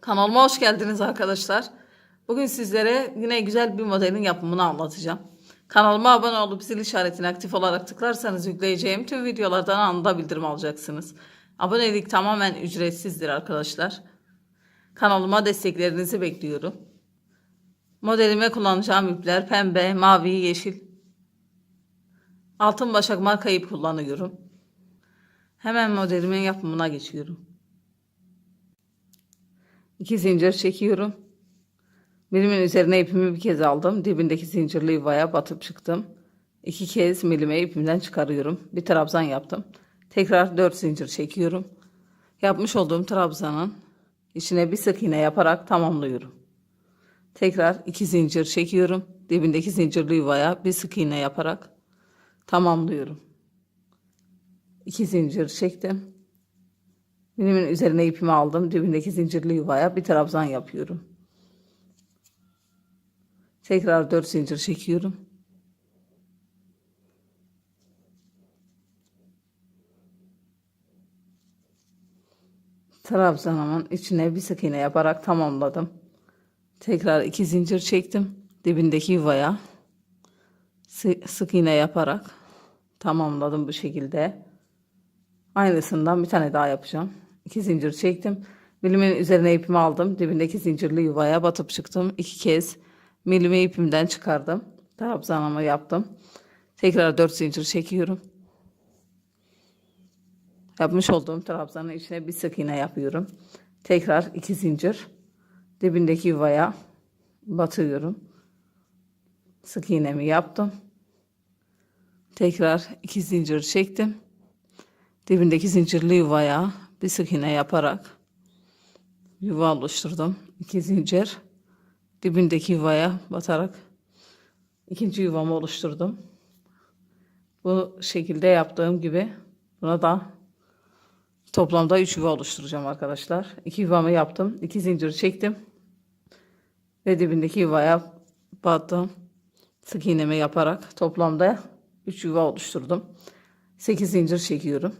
Kanalıma hoş geldiniz arkadaşlar. Bugün sizlere yine güzel bir modelin yapımını anlatacağım. Kanalıma abone olup zil işaretini aktif olarak tıklarsanız yükleyeceğim tüm videolardan anında bildirim alacaksınız. Abonelik tamamen ücretsizdir arkadaşlar. Kanalıma desteklerinizi bekliyorum. Modelime kullanacağım ipler pembe, mavi, yeşil. Altın başak marka ip kullanıyorum. Hemen modelimin yapımına geçiyorum. İki zincir çekiyorum. Birimin üzerine ipimi bir kez aldım. Dibindeki zincirli yuvaya batıp çıktım. İki kez milime ipimden çıkarıyorum. Bir trabzan yaptım. Tekrar dört zincir çekiyorum. Yapmış olduğum trabzanın içine bir sık iğne yaparak tamamlıyorum. Tekrar iki zincir çekiyorum. Dibindeki zincirli yuvaya bir sık iğne yaparak tamamlıyorum. İki zincir çektim. Birimin üzerine ipimi aldım. Dibindeki zincirli yuvaya bir trabzan yapıyorum. Tekrar 4 zincir çekiyorum. Trabzanımın içine bir sık iğne yaparak tamamladım. Tekrar 2 zincir çektim. Dibindeki yuvaya sı- sık iğne yaparak tamamladım bu şekilde. Aynısından bir tane daha yapacağım. İki zincir çektim. Milimin üzerine ipimi aldım. Dibindeki zincirli yuvaya batıp çıktım. İki kez milimi ipimden çıkardım. Trabzanımı yaptım. Tekrar dört zincir çekiyorum. Yapmış olduğum trabzanın içine bir sık iğne yapıyorum. Tekrar iki zincir dibindeki yuvaya batıyorum. Sık iğnemi yaptım. Tekrar iki zincir çektim dibindeki zincirli yuvaya bir sık iğne yaparak yuva oluşturdum. İki zincir dibindeki yuvaya batarak ikinci yuvamı oluşturdum. Bu şekilde yaptığım gibi buna da toplamda 3 yuva oluşturacağım arkadaşlar. İki yuvamı yaptım. iki zincir çektim. Ve dibindeki yuvaya battım. Sık iğnemi yaparak toplamda 3 yuva oluşturdum. 8 zincir çekiyorum.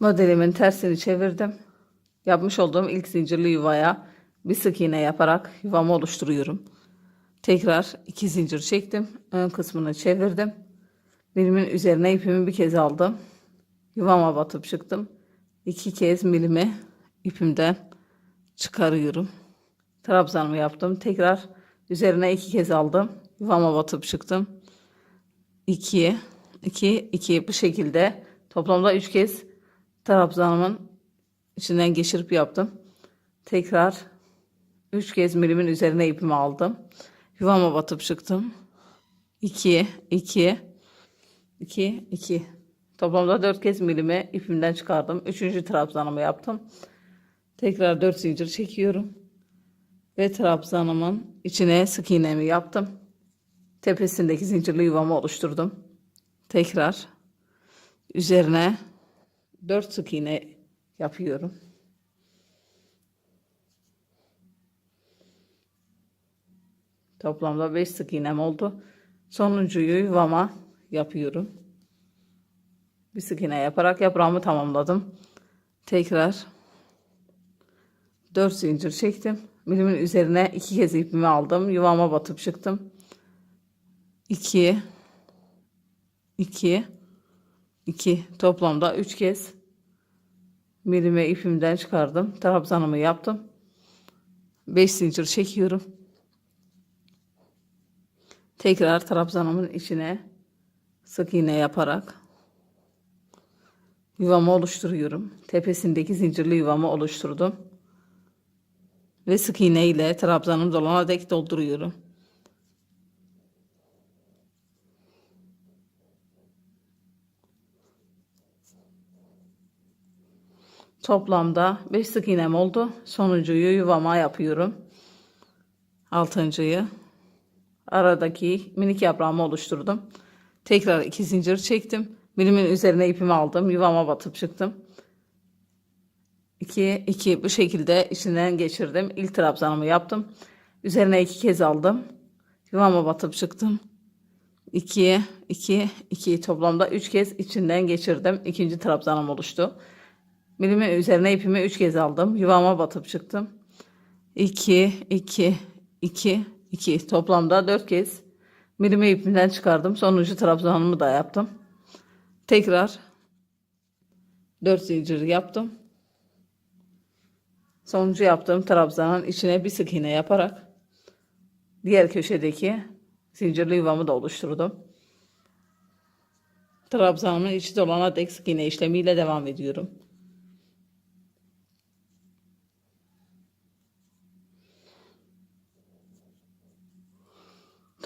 Modelimin tersini çevirdim. Yapmış olduğum ilk zincirli yuvaya bir sık iğne yaparak yuvamı oluşturuyorum. Tekrar iki zincir çektim. Ön kısmını çevirdim. Milimin üzerine ipimi bir kez aldım. Yuvama batıp çıktım. İki kez milimi ipimden çıkarıyorum. Trabzanımı yaptım. Tekrar üzerine iki kez aldım. Yuvama batıp çıktım. 2 2 2 bu şekilde toplamda 3 kez trabzanımın içinden geçirip yaptım. Tekrar 3 kez milimin üzerine ipimi aldım. Yuvama batıp çıktım. 2 2 2 2 Toplamda 4 kez milimi ipimden çıkardım. 3. trabzanımı yaptım. Tekrar 4 zincir çekiyorum. Ve trabzanımın içine sık iğnemi yaptım. Tepesindeki zincirli yuvamı oluşturdum. Tekrar üzerine 4 sık iğne yapıyorum. Toplamda 5 sık iğnem oldu. Sonuncuyu yuvama yapıyorum. Bir sık iğne yaparak yaprağımı tamamladım. Tekrar 4 zincir çektim. Milimin üzerine iki kez ipimi aldım. Yuvama batıp çıktım. 2 2 2 toplamda 3 kez milime ipimden çıkardım. Trabzanımı yaptım. 5 zincir çekiyorum. Tekrar trabzanımın içine sık iğne yaparak yuvamı oluşturuyorum. Tepesindeki zincirli yuvamı oluşturdum. Ve sık iğne ile trabzanım dolana dek dolduruyorum. Toplamda 5 sık iğnem oldu. Sonuncuyu yuvama yapıyorum. Altıncıyı aradaki minik yaprağımı oluşturdum. Tekrar iki zincir çektim. Milimin üzerine ipimi aldım. Yuvama batıp çıktım. 2 2 bu şekilde içinden geçirdim. İlk trabzanımı yaptım. Üzerine iki kez aldım. Yuvama batıp çıktım. 2 2 2 toplamda 3 kez içinden geçirdim. İkinci trabzanım oluştu. Milimin üzerine ipimi 3 kez aldım. Yuvama batıp çıktım. 2, 2, 2, 2. Toplamda 4 kez milimi ipimden çıkardım. Sonuncu trabzanımı da yaptım. Tekrar 4 zincir yaptım. Sonuncu yaptığım trabzanın içine bir sık iğne yaparak diğer köşedeki zincirli yuvamı da oluşturdum. Trabzanımın içi dolana dek sık iğne işlemiyle devam ediyorum.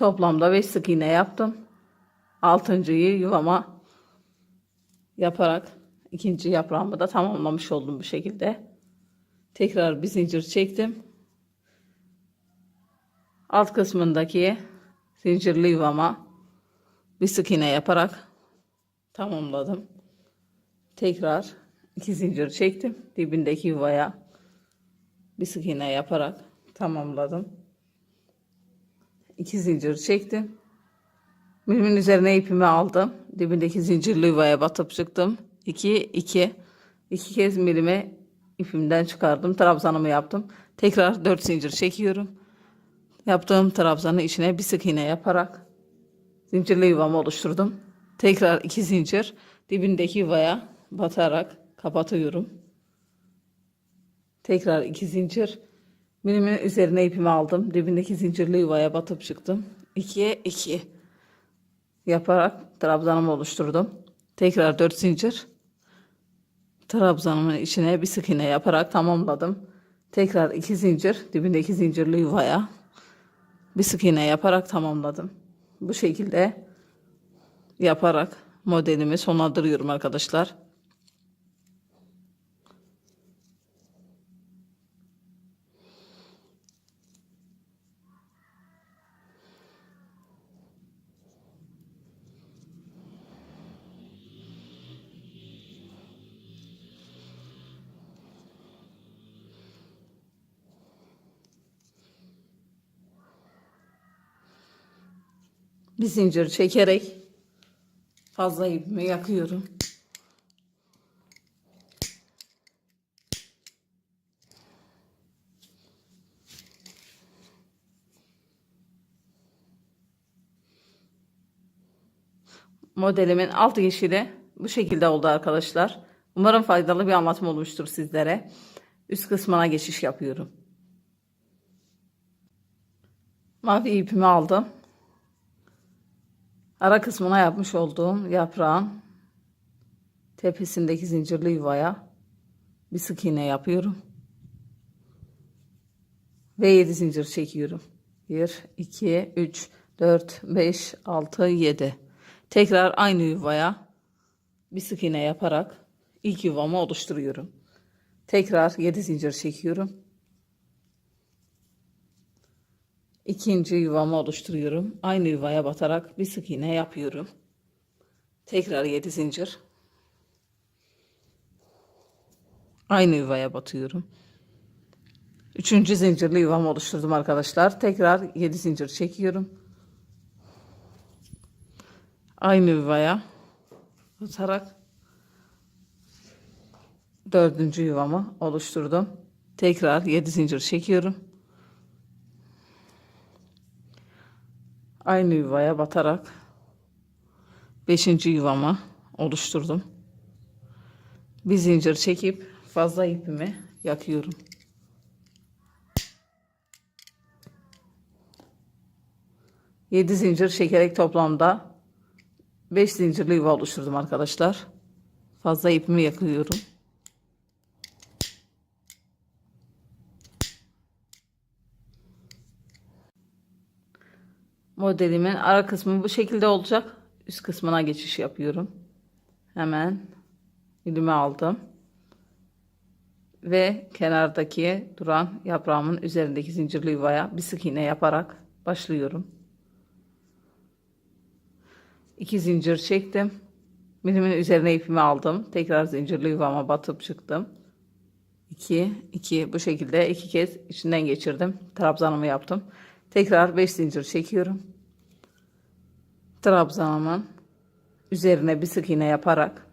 Toplamda 5 sık iğne yaptım. Altıncıyı yuvama yaparak ikinci yaprağımı da tamamlamış oldum bu şekilde. Tekrar bir zincir çektim. Alt kısmındaki zincirli yuvama bir sık iğne yaparak tamamladım. Tekrar iki zincir çektim. Dibindeki yuvaya bir sık iğne yaparak tamamladım. İki zincir çektim. Milimin üzerine ipimi aldım. Dibindeki zincirli yuvaya batıp çıktım. 2 2 iki kez milime ipimden çıkardım. Trabzanımı yaptım. Tekrar 4 zincir çekiyorum. Yaptığım trabzanın içine bir sık iğne yaparak zincirli yuvamı oluşturdum. Tekrar 2 zincir dibindeki yuvaya batarak kapatıyorum. Tekrar 2 zincir milimin üzerine ipimi aldım. Dibindeki zincirli yuvaya batıp çıktım. 2'ye 2 yaparak trabzanımı oluşturdum. Tekrar 4 zincir. Trabzanımın içine bir sık iğne yaparak tamamladım. Tekrar 2 zincir dibindeki zincirli yuvaya bir sık iğne yaparak tamamladım. Bu şekilde yaparak modelimi sonlandırıyorum arkadaşlar. Bir zincir çekerek fazla ipimi yakıyorum. Modelimin alt yeşili bu şekilde oldu arkadaşlar. Umarım faydalı bir anlatım olmuştur sizlere. Üst kısmına geçiş yapıyorum. Mavi ipimi aldım. Ara kısmına yapmış olduğum yaprağın tepesindeki zincirli yuvaya bir sık iğne yapıyorum. Ve 7 zincir çekiyorum. 1, 2, 3, 4, 5, 6, 7. Tekrar aynı yuvaya bir sık iğne yaparak ilk yuvamı oluşturuyorum. Tekrar 7 zincir çekiyorum. İkinci yuvamı oluşturuyorum. Aynı yuvaya batarak bir sık iğne yapıyorum. Tekrar 7 zincir. Aynı yuvaya batıyorum. Üçüncü zincirli yuvamı oluşturdum arkadaşlar. Tekrar 7 zincir çekiyorum. Aynı yuvaya batarak dördüncü yuvamı oluşturdum. Tekrar 7 zincir çekiyorum. Aynı yuvaya batarak 5. yuvamı oluşturdum. Bir zincir çekip fazla ipimi yakıyorum. Yedi zincir çekerek toplamda 5 zincirli yuva oluşturdum arkadaşlar. Fazla ipimi yakıyorum. Modelimin ara kısmı bu şekilde olacak. Üst kısmına geçiş yapıyorum. Hemen ilimi aldım. Ve kenardaki duran yaprağımın üzerindeki zincirli yuvaya bir sık iğne yaparak başlıyorum. İki zincir çektim. Milimin üzerine ipimi aldım. Tekrar zincirli yuvama batıp çıktım. 2 2 bu şekilde iki kez içinden geçirdim. Trabzanımı yaptım. Tekrar 5 zincir çekiyorum. Trabzanımın üzerine bir sık iğne yaparak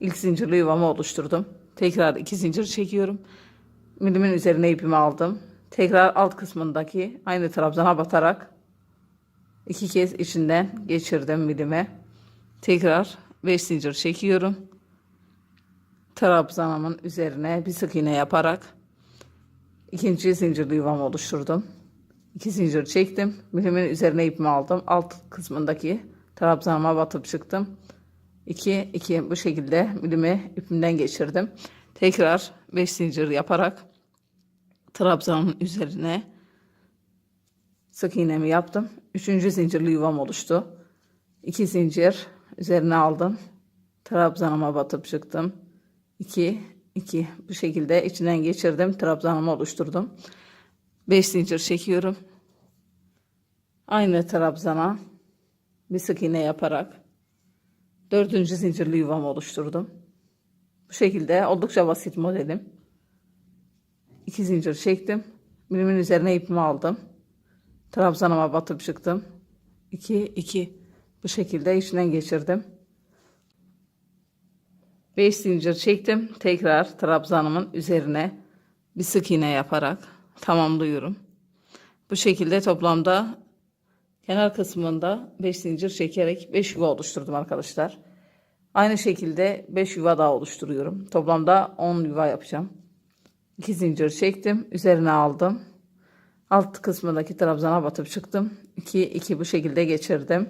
ilk zincirli yuvamı oluşturdum. Tekrar iki zincir çekiyorum. Milimin üzerine ipimi aldım. Tekrar alt kısmındaki aynı trabzana batarak iki kez içinden geçirdim milime. Tekrar 5 zincir çekiyorum. Trabzanımın üzerine bir sık iğne yaparak ikinci zincirli yuvamı oluşturdum. İki zincir çektim. Milimin üzerine ipimi aldım. Alt kısmındaki trabzanıma batıp çıktım. 2 2 bu şekilde milimi ipimden geçirdim. Tekrar 5 zincir yaparak trabzanın üzerine sık iğnemi yaptım. Üçüncü zincirli yuvam oluştu. 2 zincir üzerine aldım. Trabzanıma batıp çıktım. 2 2 bu şekilde içinden geçirdim. Trabzanımı oluşturdum. 5 zincir çekiyorum. Aynı trabzana bir sık iğne yaparak dördüncü zincirli yuvamı oluşturdum. Bu şekilde oldukça basit modelim. 2 zincir çektim. Milimin üzerine ipimi aldım. Trabzanıma batıp çıktım. 2 2 bu şekilde içinden geçirdim. 5 zincir çektim. Tekrar trabzanımın üzerine bir sık iğne yaparak tamamlıyorum. Bu şekilde toplamda kenar kısmında 5 zincir çekerek 5 yuva oluşturdum arkadaşlar. Aynı şekilde 5 yuva daha oluşturuyorum. Toplamda 10 yuva yapacağım. 2 zincir çektim. Üzerine aldım. Alt kısmındaki trabzana batıp çıktım. 2 2 bu şekilde geçirdim.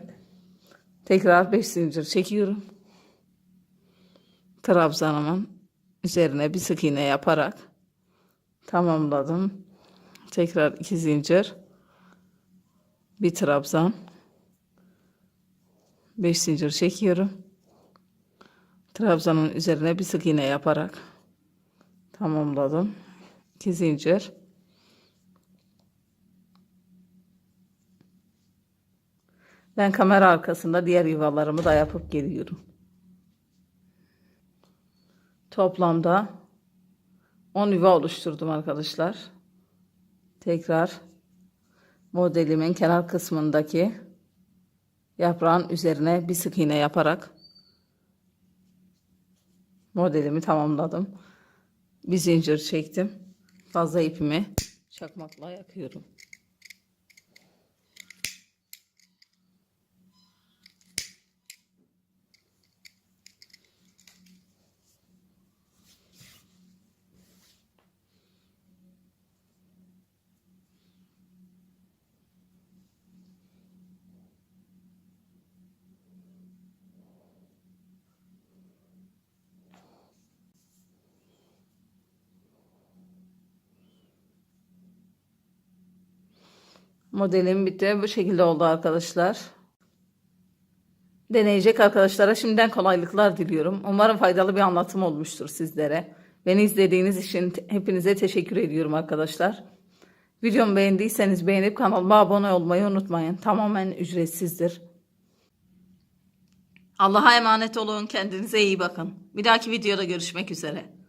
Tekrar 5 zincir çekiyorum. Trabzanımın üzerine bir sık iğne yaparak tamamladım. Tekrar 2 zincir. Bir trabzan. 5 zincir çekiyorum. Trabzanın üzerine bir sık iğne yaparak tamamladım. 2 zincir. Ben kamera arkasında diğer yuvalarımı da yapıp geliyorum. Toplamda 10 yuva oluşturdum arkadaşlar. Tekrar modelimin kenar kısmındaki yaprağın üzerine bir sık iğne yaparak modelimi tamamladım. Bir zincir çektim. Fazla ipimi çakmakla yakıyorum. Modelim bitti. Bu şekilde oldu arkadaşlar. Deneyecek arkadaşlara şimdiden kolaylıklar diliyorum. Umarım faydalı bir anlatım olmuştur sizlere. Beni izlediğiniz için hepinize teşekkür ediyorum arkadaşlar. Videomu beğendiyseniz beğenip kanalıma abone olmayı unutmayın. Tamamen ücretsizdir. Allah'a emanet olun. Kendinize iyi bakın. Bir dahaki videoda görüşmek üzere.